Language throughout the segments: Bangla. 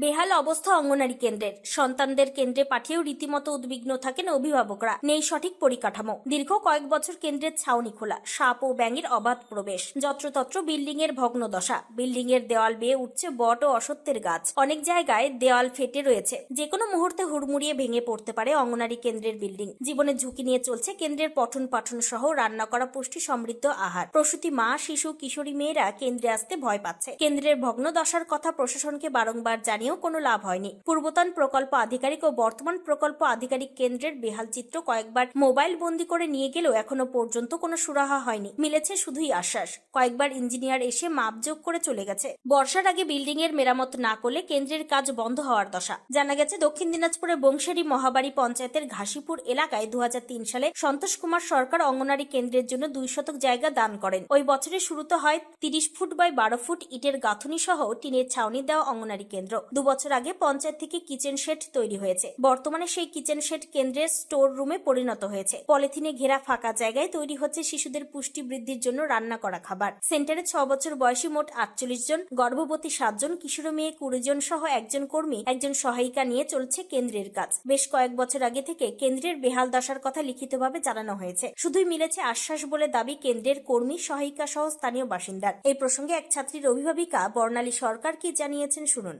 বেহাল অবস্থা অঙ্গনারী কেন্দ্রের। সন্তানদের কেন্দ্রে পাঠিয়েও রীতিমতো উদ্বিগ্ন থাকেন অভিভাবকরা। নেই সঠিক পরিকাঠামো। দীর্ঘ কয়েক বছর কেন্দ্রের ছাউনি খোলা। সাপ ও ব্যাঙের অবাধ প্রবেশ। যত্রতত্র বিল্ডিং এর ভগ্ন দশা। বিল্ডিং এর দেওয়াল বেয়ে উঠছে বট ও অসত্যের গাছ। অনেক জায়গায় দেওয়াল ফেটে রয়েছে। যে কোনো মুহূর্তে হুড়মুড়িয়ে ভেঙে পড়তে পারে অঙ্গনারী কেন্দ্রের বিল্ডিং। জীবনের ঝুঁকি নিয়ে চলছে কেন্দ্রের পঠন পাঠন সহ রান্না করা পুষ্টি সমৃদ্ধ আহার। প্রসূতি মা, শিশু, কিশোরী মেয়েরা কেন্দ্রে আসতে ভয় পাচ্ছে। কেন্দ্রের ভগ্ন দশার কথা প্রশাসনকে বারংবার জানিয়েও কোনো লাভ হয়নি। পূর্বতন প্রকল্প আধিকারিক ও বর্তমান প্রকল্প আধিকারিক কেন্দ্রের বেহাল চিত্র কয়েকবার মোবাইল বন্দি করে নিয়ে গেলেও এখনও পর্যন্ত কোনো সুরাহা হয়নি। মিলেছে শুধুই আশ্বাস। কয়েকবার ইঞ্জিনিয়ার এসে মাপযোগ করে চলে গেছে। বর্ষার আগে বিল্ডিং এর মেরামত না করলে কেন্দ্রের কাজ বন্ধ হওয়ার দশা। জানা গেছে, দক্ষিণ দিনাজপুরের বংশেরী মহাবাড়ি পঞ্চায়েতের ঘাসিপুর এলাকায় দু হাজার তিন সালে সন্তোষ কুমার সরকার অঙ্গনারী কেন্দ্রের জন্য দুই শতক জায়গা দান করেন। ওই বছরের শুরুতে হয় তিরিশ ফুট বাই বারো ফুট ইটের গাঁথুনি সহ টিনের ছাউনি দেওয়া অঙ্গনারী কেন্দ্র। দু বছর আগে পঞ্চায়েত থেকে কিচেন শেড তৈরি হয়েছে। বর্তমানে সেই কিচেন শেড কেন্দ্রের স্টোর রুমে পরিণত হয়েছে। পলিথিনে ঘেরা ফাঁকা জায়গায় তৈরি হচ্ছে শিশুদের পুষ্টি বৃদ্ধির জন্য রান্না করা খাবার। সেন্টারে ছ বছর বয়সী মোট আটচল্লিশ জন, গর্ভবতী সাতজন কিশোর মেয়ে কুড়ি জন সহ একজন কর্মী, একজন সহায়িকা নিয়ে চলছে কেন্দ্রের কাজ। বেশ কয়েক বছর আগে থেকে কেন্দ্রের বেহাল দশার কথা লিখিতভাবে জানানো হয়েছে। শুধুই মিলেছে আশ্বাস বলে দাবি কেন্দ্রের কর্মী, সহায়িকা সহ স্থানীয় বাসিন্দার। এই প্রসঙ্গে এক ছাত্রীর অভিভাবিকা বর্ণালী সরকার কি জানিয়েছেন শুনুন।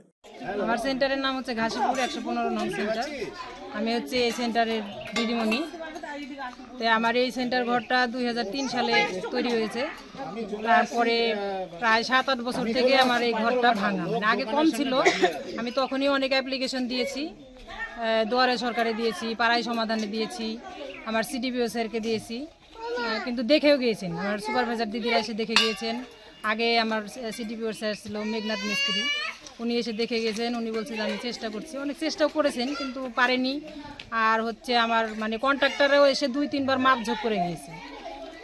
আমার সেন্টারের নাম হচ্ছে ঘাসিপুর, একশো পনেরো নং সেন্টার। আমি হচ্ছে এই সেন্টারের দিদিমণি। তো আমার এই সেন্টার ঘরটা দুই হাজার তিন সালে তৈরি হয়েছে। তারপরে প্রায় সাত আট বছর থেকে আমার এই ঘরটা ভাঙা। মানে আগে কম ছিল। আমি তখনই অনেক অ্যাপ্লিকেশন দিয়েছি। দুয়ারে সরকারে দিয়েছি, পাড়ায় সমাধানে দিয়েছি, আমার সিডিপিও স্যারকে দিয়েছি। কিন্তু দেখেও গিয়েছেন। আমার সুপারভাইজার দিদিরা এসে দেখে গিয়েছেন। আগে আমার সিডিপিও স্যার ছিল মেঘনাথ মিস্ত্রি। উনি এসে দেখে গেছেন উনি বলছে যে আমি চেষ্টা করছি। অনেক চেষ্টাও করেছেন কিন্তু পারেনি। আর হচ্ছে আমার মানে কন্ট্রাক্টরও এসে দুই তিনবার মাপঝোপ করে গিয়েছে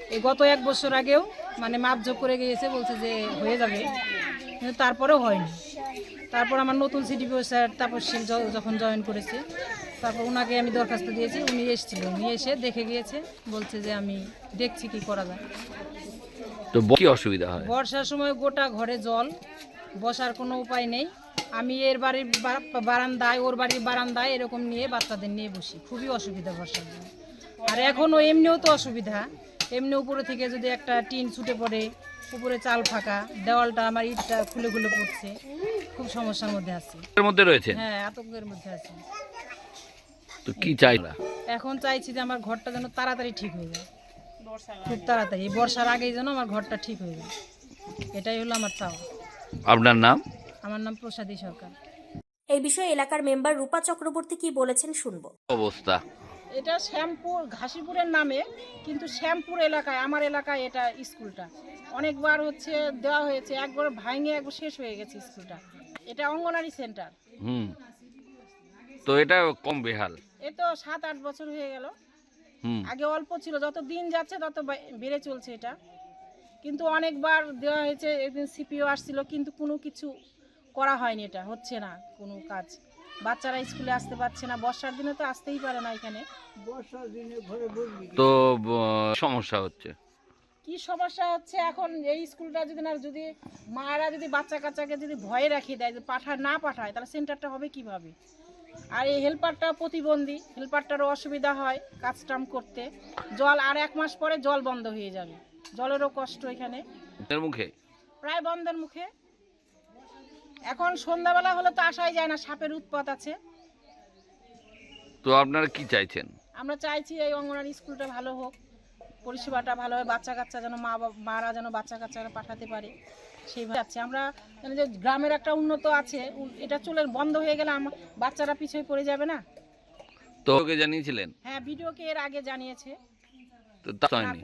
এই গত এক বছর আগেও মানে মাপঝোপ করে গিয়েছে বলছে যে হয়ে যাবে। কিন্তু তারপরেও হয়নি। তারপর আমার নতুন সিডিপিও স্যার তাপসশীল য- যখন জয়েন করেছে তারপর ওনাকে আমি দরখাস্ত দিয়েছি উনি এসেছিল। উনি এসে দেখে গিয়েছে বলছে যে আমি দেখছি কি করা যায়। তো কি অসুবিধা হয়? বর্ষার সময় গোটা ঘরে জল বসার কোনো উপায় নেই। আমি এর বাড়ির বারান্দায় ওর বাড়ির বারান্দায় এরকম নিয়ে বাচ্চাদের নিয়ে বসি। খুবই অসুবিধা বর্ষার জন্য। আর এখনও এমনিও তো অসুবিধা। এমনি উপরে থেকে যদি একটা টিন ছুটে পড়ে উপরে চাল ফাঁকা দেওয়ালটা আমার ইটটা খুলে খুলে পড়ছে। খুব সমস্যার মধ্যে আছি। এর মধ্যে রয়েছে? হ্যাঁ আতঙ্কের মধ্যে আছি। তো কি চাই? এখন চাইছি যে আমার ঘরটা যেন তাড়াতাড়ি ঠিক হয়ে যায়। খুব তাড়াতাড়ি। বর্ষার আগেই যেন আমার ঘরটা ঠিক হয়ে যায়। এটাই হলো আমার চাওয়া। আপনার নাম? আমার নাম প্রসাদী সরকার। এই বিষয়ে এলাকার মেম্বার রূপা চক্রবর্তী কি বলেছেন শুনব। অবস্থা? এটা শ্যামপুর ঘাসিপুরের নামে কিন্তু শ্যামপুর এলাকায় আমার এলাকায় এটা স্কুলটা। অনেকবার হচ্ছে দেওয়া হয়েছে একবার ভাঙে একবার শেষ হয়ে গেছে স্কুলটা। এটা অঙ্গনারী সেন্টার। হুম। তো এটা কম বেহাল? এ তো সাত আট বছর হয়ে গেল। হুম। আগে অল্প ছিল যত দিন যাচ্ছে তত বেড়ে চলছে এটা। কিন্তু অনেকবার দেওয়া হয়েছে একদিন সিপিও আসছিল কিন্তু কোনো কিছু করা হয়নি এটা হচ্ছে না কোনো কাজ। বাচ্চারা স্কুলে আসতে পারছে না বর্ষার দিনে তো আসতেই পারে না এখানে। তো সমস্যা হচ্ছে। কি সমস্যা হচ্ছে এখন? এই স্কুলটা যদি না যদি মায়েরা যদি বাচ্চা কাচ্চাকে যদি ভয়ে রাখিয়ে দেয় যে পাঠায় না পাঠায় তাহলে সেন্টারটা হবে কীভাবে? আর এই হেল্পারটা প্রতিবন্ধী হেল্পারটারও অসুবিধা হয় কাজ টাম করতে। জল আর এক মাস পরে জল বন্ধ হয়ে যাবে। জলেরও কষ্ট এখানে। মুখে? প্রায় বন্ধের মুখে। এখন সন্ধ্যাবেলা হলে তো আসাই যায় না সাপের উৎপাত আছে। তো আপনারা কি চাইছেন? আমরা চাইছি এই অঙ্গনারী স্কুলটা ভালো হোক পরিষেবাটা ভালো হয় বাচ্চা কাচ্চা যেন মা বাবা- মারা যেন বাচ্চা কাচ্চারা পাঠাতে পারে। সেইভাবে আছে আমরা যে গ্রামের একটা উন্নত আছে এটা চলে বন্ধ হয়ে গেলে আমার বাচ্চারা পিছিয়ে পড়ে যাবে না? তো ওকে জানিয়েছিলেন? হ্যাঁ ভিডিওকে এর আগে জানিয়েছে।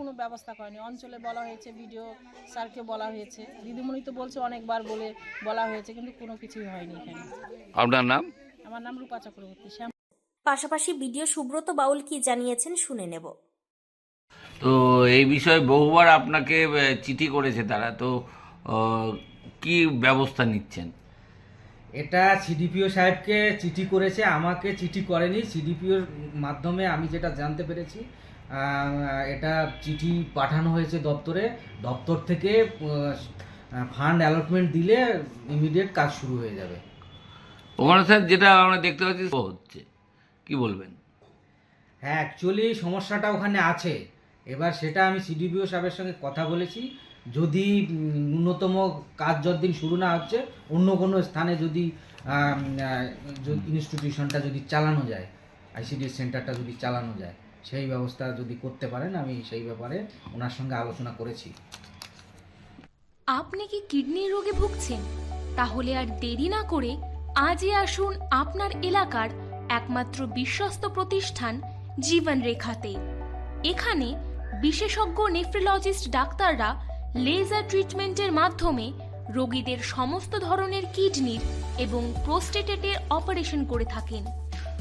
কোনো ব্যবস্থা করেনি। অঞ্চলে বলা হয়েছে ভিডিও স্যারকে বলা হয়েছে। দিদিমণি তো বলছে অনেকবার বলে বলা হয়েছে কিন্তু কোনো কিছুই হয়নি এখানে। আপনার নাম? আমার নাম রূপা চক্রবর্তী। শ্যাম পাশাপাশি বিডিও সুব্রত বাউল কি জানিয়েছেন শুনে নেব। তো এই বিষয়ে বহুবার আপনাকে চিঠি করেছে তারা। তো আহ, কি ব্যবস্থা নিচ্ছেন? এটা সিডিপিও সাহেবকে চিঠি করেছে আমাকে চিঠি করেনি। সিডিপিওর মাধ্যমে আমি যেটা জানতে পেরেছি এটা চিঠি পাঠানো হয়েছে দপ্তরে। দপ্তর থেকে ফান্ড অ্যালটমেন্ট দিলে ইমিডিয়েট কাজ শুরু হয়ে যাবে। ওখানে স্যার যেটা আমরা দেখতে পাচ্ছি হচ্ছে। কি বলবেন? হ্যাঁ অ্যাকচুয়ালি সমস্যাটা ওখানে আছে। এবার সেটা আমি সিডিপিও সাহেবের সঙ্গে কথা বলেছি। যদি ন্যূনতম কাজ যতদিন শুরু না হচ্ছে অন্য কোনো স্থানে যদি ইনস্টিটিউশনটা যদি চালানো যায় আইসিডি সেন্টারটা যদি চালানো যায় সেই ব্যবস্থা যদি করতে পারেন, আমি সেই ব্যাপারে ওনার সঙ্গে আলোচনা করেছি। আপনি কি কিডনির রোগে ভুগছেন? তাহলে আর দেরি না করে আজই আসুন আপনার এলাকার একমাত্র বিশ্বস্ত প্রতিষ্ঠান জীবন রেখাতে এখানে বিশেষজ্ঞ নেফ্রোলজিস্ট ডাক্তাররা লেজার ট্রিটমেন্টের মাধ্যমে রোগীদের সমস্ত ধরনের কিডনির এবং প্রোস্টেটেটের অপারেশন করে থাকেন।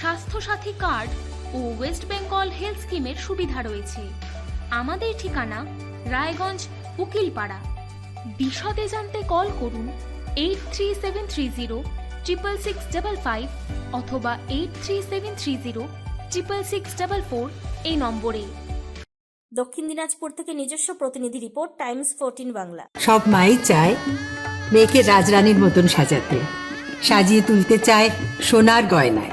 স্বাস্থ্যসাথী কার্ড ও ওয়েস্ট বেঙ্গল হেলথ স্কিমের সুবিধা রয়েছে। আমাদের ঠিকানা রায়গঞ্জ উকিলপাড়া। বিশদে জানতে কল করুন eight three seven three zero triple six double five অথবা eight three seven three zero triple six double four এই নম্বরে। দক্ষিণ দিনাজপুর থেকে নিজস্ব প্রতিনিধি রিপোর্ট টাইমস ফোরটিন বাংলা। সব মাই চায় মেয়েকে রাজরানীর মতন সাজাতে। সাজিয়ে তুলতে চায় সোনার গয়নায়।